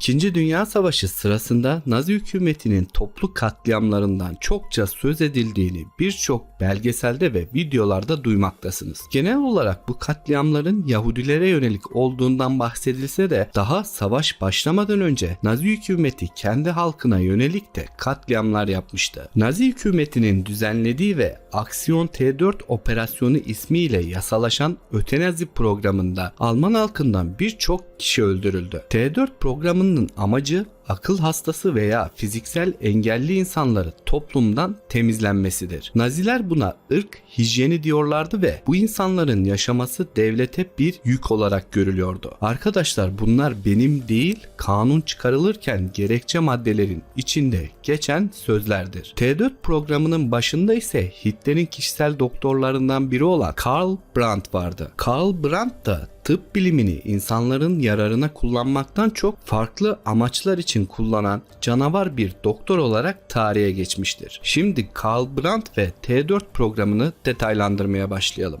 İkinci Dünya Savaşı sırasında Nazi hükümetinin toplu katliamlarından çokça söz edildiğini birçok belgeselde ve videolarda duymaktasınız. Genel olarak bu katliamların Yahudilere yönelik olduğundan bahsedilse de daha savaş başlamadan önce Nazi hükümeti kendi halkına yönelik de katliamlar yapmıştı. Nazi hükümetinin düzenlediği ve Aksiyon T4 operasyonu ismiyle yasalaşan ötenazi programında Alman halkından birçok kişi öldürüldü. T4 programının amacı akıl hastası veya fiziksel engelli insanları toplumdan temizlenmesidir. Naziler buna ırk hijyeni diyorlardı ve bu insanların yaşaması devlete bir yük olarak görülüyordu. Arkadaşlar bunlar benim değil kanun çıkarılırken gerekçe maddelerin içinde geçen sözlerdir. T4 programının başında ise Hitler'in kişisel doktorlarından biri olan Karl Brandt vardı. Karl Brandt da tıp bilimini insanların yararına kullanmaktan çok farklı amaçlar için kullanan canavar bir doktor olarak tarihe geçmiştir. Şimdi Karl Brandt ve T4 programını detaylandırmaya başlayalım.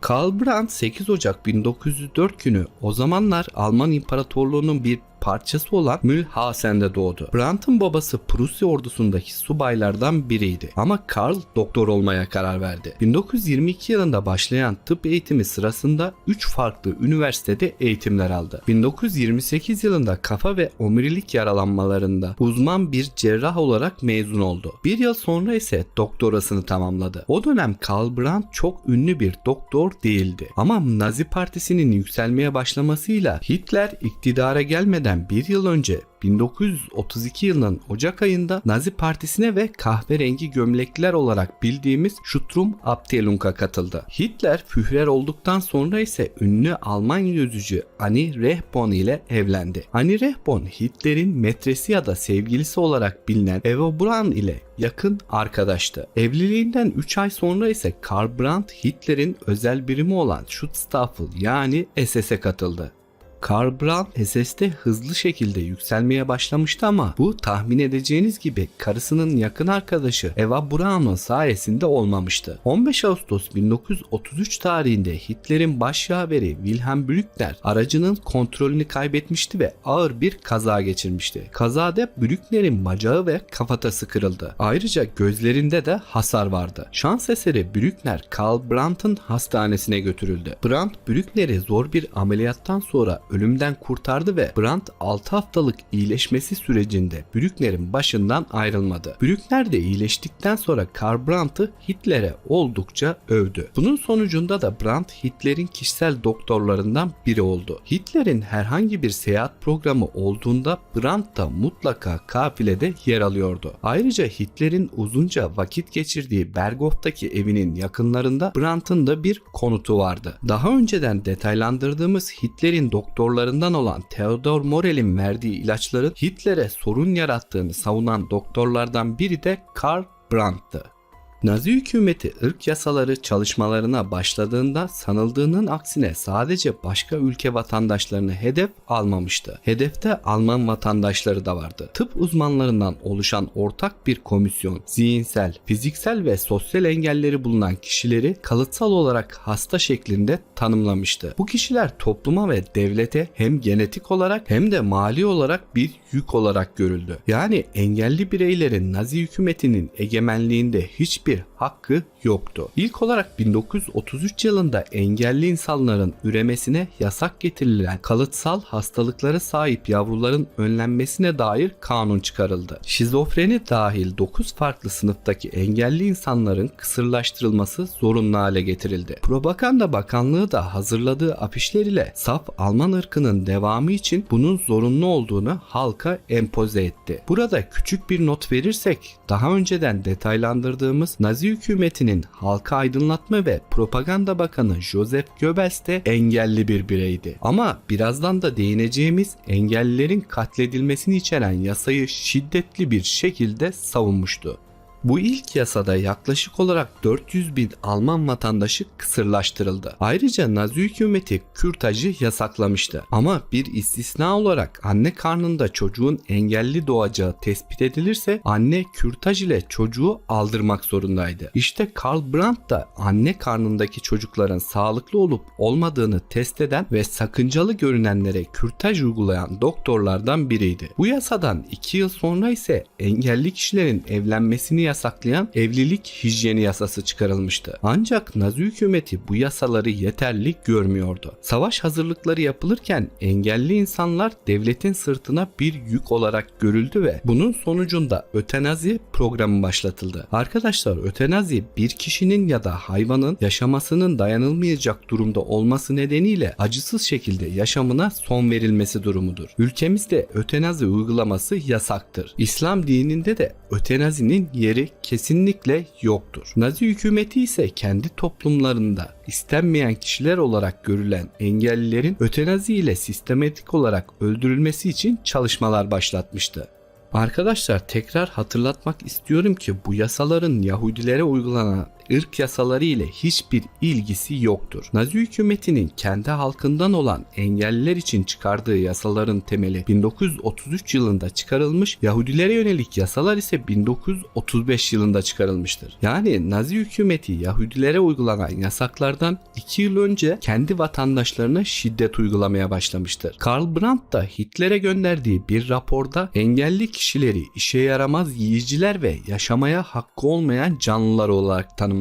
Karl Brandt 8 Ocak 1904 günü o zamanlar Alman İmparatorluğu'nun bir parçası olan Mülhausen'de doğdu. Brandt'ın babası Prusya ordusundaki subaylardan biriydi ama Karl doktor olmaya karar verdi. 1922 yılında başlayan tıp eğitimi sırasında 3 farklı üniversitede eğitimler aldı. 1928 yılında kafa ve omurilik yaralanmalarında uzman bir cerrah olarak mezun oldu. Bir yıl sonra ise doktorasını tamamladı. O dönem Karl Brandt çok ünlü bir doktor değildi. Ama Nazi Partisi'nin yükselmeye başlamasıyla Hitler iktidara gelmeden bir yıl önce 1932 yılının Ocak ayında Nazi Partisi'ne ve kahverengi gömlekliler olarak bildiğimiz Sturm Abteilung'a katıldı. Hitler Führer olduktan sonra ise ünlü Alman yüzücü Annie Rehborn ile evlendi. Annie Rehborn Hitler'in metresi ya da sevgilisi olarak bilinen Eva Braun ile yakın arkadaştı. Evliliğinden 3 ay sonra ise Karl Brandt Hitler'in özel birimi olan Schutzstaffel yani SS'e katıldı. Karl Brandt SS'de hızlı şekilde yükselmeye başlamıştı ama bu tahmin edeceğiniz gibi karısının yakın arkadaşı Eva Braun sayesinde olmamıştı. 15 Ağustos 1933 tarihinde Hitler'in başyaveri Wilhelm Brückner aracının kontrolünü kaybetmişti ve ağır bir kaza geçirmişti. Kazada Brückner'in bacağı ve kafatası kırıldı. Ayrıca gözlerinde de hasar vardı. Şans eseri Brückner Karl Brandt'ın hastanesine götürüldü. Brandt Brückner'i zor bir ameliyattan sonra ölümden kurtardı ve Brandt 6 haftalık iyileşmesi sürecinde Brückner'in başından ayrılmadı. Brückner de iyileştikten sonra Karl Brandt'ı Hitler'e oldukça övdü. Bunun sonucunda da Brandt Hitler'in kişisel doktorlarından biri oldu. Hitler'in herhangi bir seyahat programı olduğunda Brandt da mutlaka kafilede yer alıyordu. Ayrıca Hitler'in uzunca vakit geçirdiği Berghoff'taki evinin yakınlarında Brandt'ın da bir konutu vardı. Daha önceden detaylandırdığımız Hitler'in doktorlarından olan Theodor Morel'in verdiği ilaçların Hitler'e sorun yarattığını savunan doktorlardan biri de Karl Brandt'tı. Nazi hükümeti ırk yasaları çalışmalarına başladığında sanıldığının aksine sadece başka ülke vatandaşlarını hedef almamıştı. Hedefte Alman vatandaşları da vardı. Tıp uzmanlarından oluşan ortak bir komisyon zihinsel, fiziksel ve sosyal engelleri bulunan kişileri kalıtsal olarak hasta şeklinde tanımlamıştı. Bu kişiler topluma ve devlete hem genetik olarak hem de mali olarak bir yük olarak görüldü. Yani engelli bireylerin Nazi hükümetinin egemenliğinde hiçbir hakkı yoktu. İlk olarak 1933 yılında engelli insanların üremesine yasak getirilen kalıtsal hastalıklara sahip yavruların önlenmesine dair kanun çıkarıldı. Şizofreni dahil 9 farklı sınıftaki engelli insanların kısırlaştırılması zorunlu hale getirildi. Propaganda Bakanlığı da hazırladığı afişler ile saf Alman ırkının devamı için bunun zorunlu olduğunu halka empoze etti. Burada küçük bir not verirsek daha önceden detaylandırdığımız Nazi hükümetinin halka aydınlatma ve propaganda bakanı Joseph Goebbels de engelli bir bireydi. Ama birazdan da değineceğimiz engellilerin katledilmesini içeren yasayı şiddetli bir şekilde savunmuştu. Bu ilk yasada yaklaşık olarak 400 bin Alman vatandaşı kısırlaştırıldı. Ayrıca Nazi hükümeti kürtajı yasaklamıştı. Ama bir istisna olarak anne karnında çocuğun engelli doğacağı tespit edilirse anne kürtaj ile çocuğu aldırmak zorundaydı. İşte Karl Brandt da anne karnındaki çocukların sağlıklı olup olmadığını test eden ve sakıncalı görünenlere kürtaj uygulayan doktorlardan biriydi. Bu yasadan 2 yıl sonra ise engelli kişilerin evlenmesini yasaklayan evlilik hijyeni yasası çıkarılmıştı. Ancak Nazi hükümeti bu yasaları yeterli görmüyordu. Savaş hazırlıkları yapılırken engelli insanlar devletin sırtına bir yük olarak görüldü ve bunun sonucunda ötenazi programı başlatıldı. Arkadaşlar ötenazi bir kişinin ya da hayvanın yaşamasının dayanılmayacak durumda olması nedeniyle acısız şekilde yaşamına son verilmesi durumudur. Ülkemizde ötenazi uygulaması yasaktır. İslam dininde de ötenazinin yeri kesinlikle yoktur. Nazi hükümeti ise kendi toplumlarında istenmeyen kişiler olarak görülen engellilerin ötenazi ile sistematik olarak öldürülmesi için çalışmalar başlatmıştı. Arkadaşlar tekrar hatırlatmak istiyorum ki bu yasaların Yahudilere uygulanan ırk yasaları ile hiçbir ilgisi yoktur. Nazi hükümetinin kendi halkından olan engelliler için çıkardığı yasaların temeli 1933 yılında çıkarılmış, Yahudilere yönelik yasalar ise 1935 yılında çıkarılmıştır. Yani Nazi hükümeti Yahudilere uygulanan yasaklardan 2 yıl önce kendi vatandaşlarına şiddet uygulamaya başlamıştır. Karl Brandt da Hitler'e gönderdiği bir raporda engelli kişileri işe yaramaz yiyiciler ve yaşamaya hakkı olmayan canlılar olarak tanımlamıştır.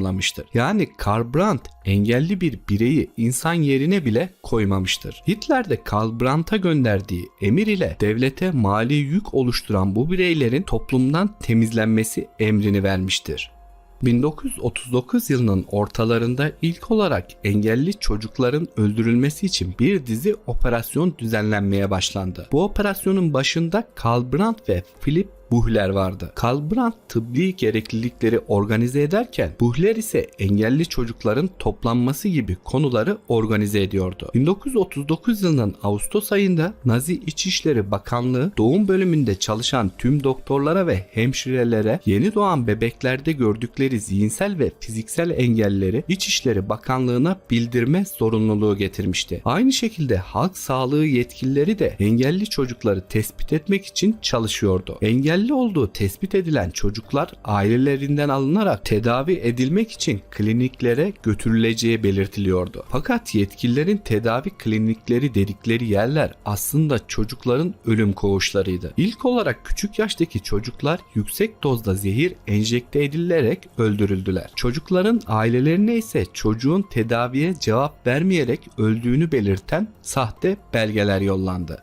Yani Karl Brandt engelli bir bireyi insan yerine bile koymamıştır. Hitler de Karl Brandt'a gönderdiği emir ile devlete mali yük oluşturan bu bireylerin toplumdan temizlenmesi emrini vermiştir. 1939 yılının ortalarında ilk olarak engelli çocukların öldürülmesi için bir dizi operasyon düzenlenmeye başlandı. Bu operasyonun başında Karl Brandt ve Philip Buhler vardı. Karl Brandt tıbbi gereklilikleri organize ederken Buhler ise engelli çocukların toplanması gibi konuları organize ediyordu. 1939 yılının Ağustos ayında Nazi İçişleri Bakanlığı doğum bölümünde çalışan tüm doktorlara ve hemşirelere yeni doğan bebeklerde gördükleri zihinsel ve fiziksel engelleri İçişleri Bakanlığı'na bildirme zorunluluğu getirmişti. Aynı şekilde halk sağlığı yetkilileri de engelli çocukları tespit etmek için çalışıyordu. Engelli olduğu tespit edilen çocuklar ailelerinden alınarak tedavi edilmek için kliniklere götürüleceği belirtiliyordu. Fakat yetkililerin tedavi klinikleri dedikleri yerler aslında çocukların ölüm koğuşlarıydı. İlk olarak küçük yaştaki çocuklar yüksek dozda zehir enjekte edilerek öldürüldüler. Çocukların ailelerine ise çocuğun tedaviye cevap vermeyerek öldüğünü belirten sahte belgeler yollandı.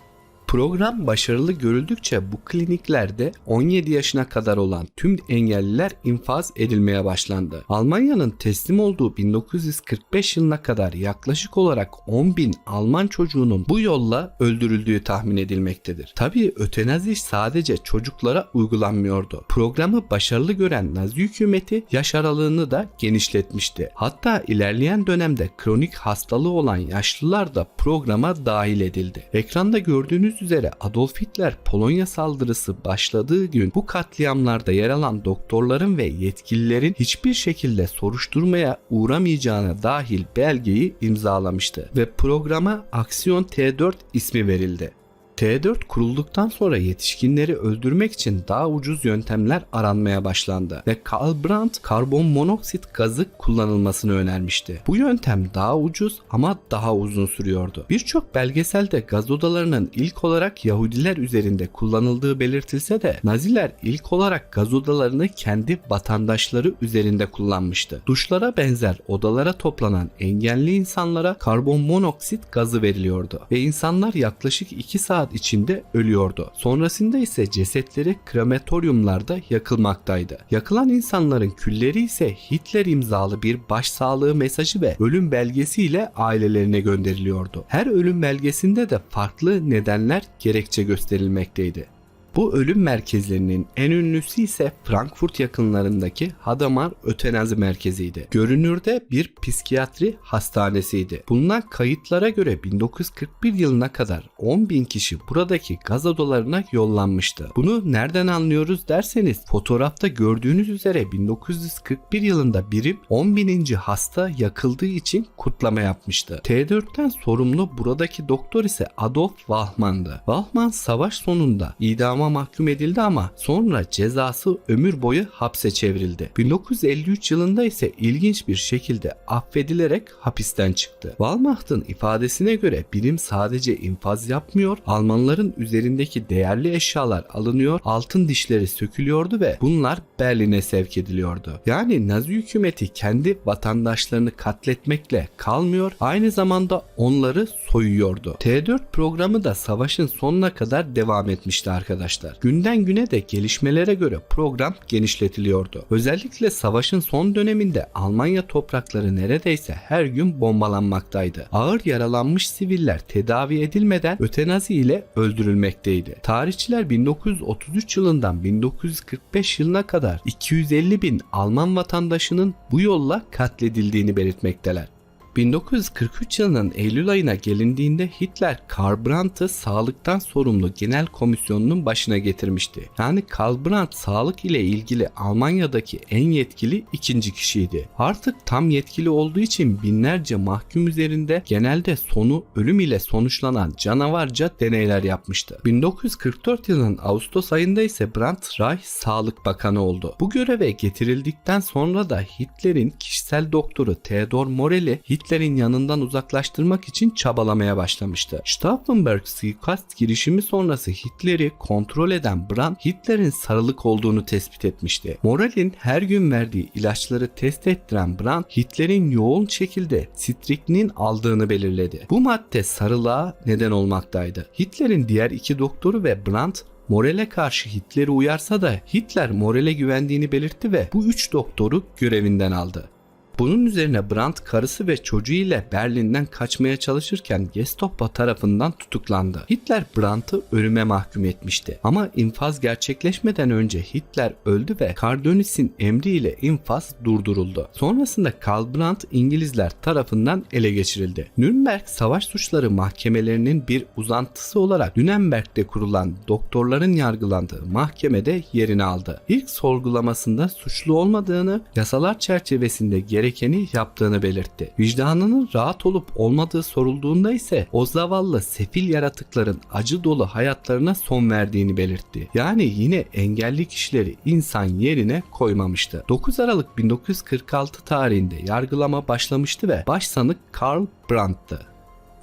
Program başarılı görüldükçe bu kliniklerde 17 yaşına kadar olan tüm engelliler infaz edilmeye başlandı. Almanya'nın teslim olduğu 1945 yılına kadar yaklaşık olarak 10 bin Alman çocuğunun bu yolla öldürüldüğü tahmin edilmektedir. Tabii ötenazi sadece çocuklara uygulanmıyordu. Programı başarılı gören Nazi hükümeti yaş aralığını da genişletmişti. Hatta ilerleyen dönemde kronik hastalığı olan yaşlılar da programa dahil edildi. Ekranda gördüğünüz üzere Adolf Hitler Polonya saldırısı başladığı gün bu katliamlarda yer alan doktorların ve yetkililerin hiçbir şekilde soruşturmaya uğramayacağına dahil belgeyi imzalamıştı ve programa Aksiyon T4 ismi verildi. T4 kurulduktan sonra yetişkinleri öldürmek için daha ucuz yöntemler aranmaya başlandı ve Karl Brandt karbon monoksit gazı kullanılmasını önermişti. Bu yöntem daha ucuz ama daha uzun sürüyordu. Birçok belgeselde gaz odalarının ilk olarak Yahudiler üzerinde kullanıldığı belirtilse de Naziler ilk olarak gaz odalarını kendi vatandaşları üzerinde kullanmıştı. Duşlara benzer odalara toplanan engelli insanlara karbon monoksit gazı veriliyordu ve insanlar yaklaşık 2 saat içinde ölüyordu. Sonrasında ise cesetleri krematoryumlarda yakılmaktaydı. Yakılan insanların külleri ise Hitler imzalı bir başsağlığı mesajı ve ölüm belgesiyle ailelerine gönderiliyordu. Her ölüm belgesinde de farklı nedenler gerekçe gösterilmekteydi. Bu ölüm merkezlerinin en ünlüsü ise Frankfurt yakınlarındaki Hadamar Ötenazi Merkezi'ydi. Görünürde bir psikiyatri hastanesiydi. Bulunan kayıtlara göre 1941 yılına kadar 10 bin kişi buradaki gaz odalarına yollanmıştı. Bunu nereden anlıyoruz derseniz fotoğrafta gördüğünüz üzere 1941 yılında birim 10 bininci hasta yakıldığı için kutlama yapmıştı. T4'ten sorumlu buradaki doktor ise Adolf Wallmann'dı. Wallmann savaş sonunda idama mahkum edildi ama sonra cezası ömür boyu hapse çevrildi. 1953 yılında ise ilginç bir şekilde affedilerek hapisten çıktı. Wallmann'ın ifadesine göre bilim sadece infaz yapmıyor, Almanların üzerindeki değerli eşyalar alınıyor, altın dişleri sökülüyordu ve bunlar Berlin'e sevk ediliyordu. Yani Nazi hükümeti kendi vatandaşlarını katletmekle kalmıyor, aynı zamanda onları soyuyordu. T4 programı da savaşın sonuna kadar devam etmişti arkadaşlar. Günden güne de gelişmelere göre program genişletiliyordu. Özellikle savaşın son döneminde Almanya toprakları neredeyse her gün bombalanmaktaydı. Ağır yaralanmış siviller tedavi edilmeden ötenazi ile öldürülmekteydi. Tarihçiler 1933 yılından 1945 yılına kadar 250 bin Alman vatandaşının bu yolla katledildiğini belirtmekteler. 1943 yılının Eylül ayına gelindiğinde Hitler Karl Brandt'ı sağlıktan sorumlu genel komisyonunun başına getirmişti. Yani Karl Brandt sağlık ile ilgili Almanya'daki en yetkili ikinci kişiydi. Artık tam yetkili olduğu için binlerce mahkum üzerinde genelde sonu ölüm ile sonuçlanan canavarca deneyler yapmıştı. 1944 yılının Ağustos ayında ise Brandt Reich Sağlık Bakanı oldu. Bu göreve getirildikten sonra da Hitler'in kişisel doktoru Theodor Morel'i Hitler'in yanından uzaklaştırmak için çabalamaya başlamıştı. Stauffenberg suikast girişimi sonrası Hitler'i kontrol eden Brandt Hitler'in sarılık olduğunu tespit etmişti. Morel'in her gün verdiği ilaçları test ettiren Brandt Hitler'in yoğun şekilde striknin aldığını belirledi. Bu madde sarılığa neden olmaktaydı. Hitler'in diğer iki doktoru ve Brandt Morel'e karşı Hitler'i uyarsa da Hitler Morel'e güvendiğini belirtti ve bu üç doktoru görevinden aldı. Bunun üzerine Brandt karısı ve çocuğu ile Berlin'den kaçmaya çalışırken Gestapo tarafından tutuklandı. Hitler Brandt'ı ölüme mahkum etmişti. Ama infaz gerçekleşmeden önce Hitler öldü ve Cardonis'in emriyle infaz durduruldu. Sonrasında Karl Brandt İngilizler tarafından ele geçirildi. Nürnberg Savaş Suçları Mahkemelerinin bir uzantısı olarak Nürnberg'de kurulan doktorların yargılandığı mahkemede yerini aldı. İlk sorgulamasında suçlu olmadığını, yasalar çerçevesinde gerekli gerekeni yaptığını belirtti. Vicdanının rahat olup olmadığı sorulduğunda ise o zavallı sefil yaratıkların acı dolu hayatlarına son verdiğini belirtti. Yani yine engelli kişileri insan yerine koymamıştı. 9 Aralık 1946 tarihinde yargılama başlamıştı ve başsanık Karl Brandt'tı.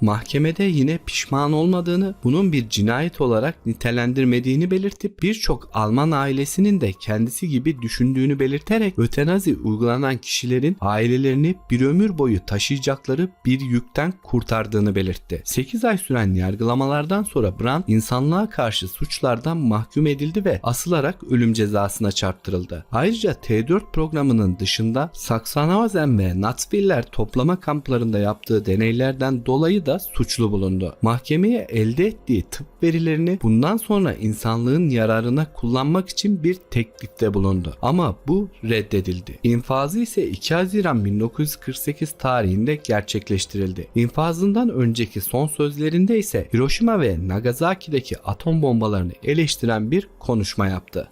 Mahkemede yine pişman olmadığını, bunun bir cinayet olarak nitelendirmediğini belirtip birçok Alman ailesinin de kendisi gibi düşündüğünü belirterek ötenazi uygulanan kişilerin ailelerini bir ömür boyu taşıyacakları bir yükten kurtardığını belirtti. 8 ay süren yargılamalardan sonra Brandt insanlığa karşı suçlardan mahkum edildi ve asılarak ölüm cezasına çarptırıldı. Ayrıca T4 programının dışında Sachsenhausen ve Natzwiller toplama kamplarında yaptığı deneylerden dolayı da da suçlu bulundu. Mahkemeye elde ettiği tıp verilerini bundan sonra insanlığın yararına kullanmak için bir teklifte bulundu. Ama bu reddedildi. İnfazı ise 2 Haziran 1948 tarihinde gerçekleştirildi. İnfazından önceki son sözlerinde ise Hiroşima ve Nagasaki'deki atom bombalarını eleştiren bir konuşma yaptı.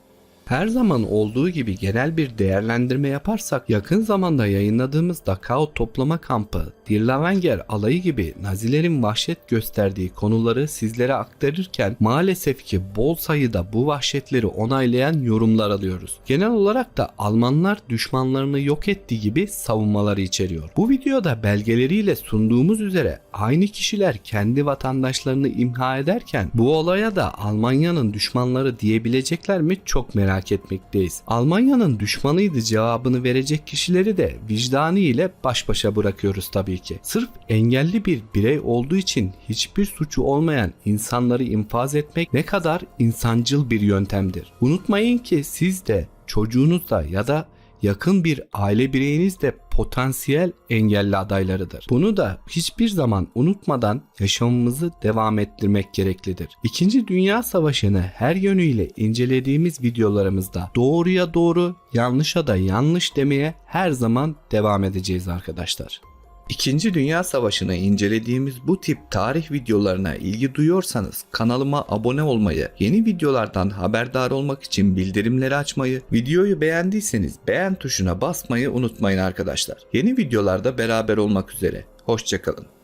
Her zaman olduğu gibi genel bir değerlendirme yaparsak yakın zamanda yayınladığımız Dachau toplama kampı, Dirlewanger alayı gibi Nazilerin vahşet gösterdiği konuları sizlere aktarırken maalesef ki bol sayıda bu vahşetleri onaylayan yorumlar alıyoruz. Genel olarak da Almanlar düşmanlarını yok ettiği gibi savunmaları içeriyor. Bu videoda belgeleriyle sunduğumuz üzere aynı kişiler kendi vatandaşlarını imha ederken bu olaya da Almanya'nın düşmanları diyebilecekler mi çok merak merak etmekteyiz. Almanya'nın düşmanıydı cevabını verecek kişileri de vicdanı ile baş başa bırakıyoruz tabii ki. Sırf engelli bir birey olduğu için hiçbir suçu olmayan insanları infaz etmek ne kadar insancıl bir yöntemdir. Unutmayın ki siz de çocuğunuz da ya da yakın bir aile bireyiniz de potansiyel engelli adaylarıdır. Bunu da hiçbir zaman unutmadan yaşamımızı devam ettirmek gereklidir. İkinci Dünya Savaşı'nı her yönüyle incelediğimiz videolarımızda doğruya doğru, yanlışa da yanlış demeye her zaman devam edeceğiz arkadaşlar. İkinci Dünya Savaşı'nı incelediğimiz bu tip tarih videolarına ilgi duyuyorsanız kanalıma abone olmayı, yeni videolardan haberdar olmak için bildirimleri açmayı, videoyu beğendiyseniz beğen tuşuna basmayı unutmayın arkadaşlar. Yeni videolarda beraber olmak üzere. Hoşçakalın.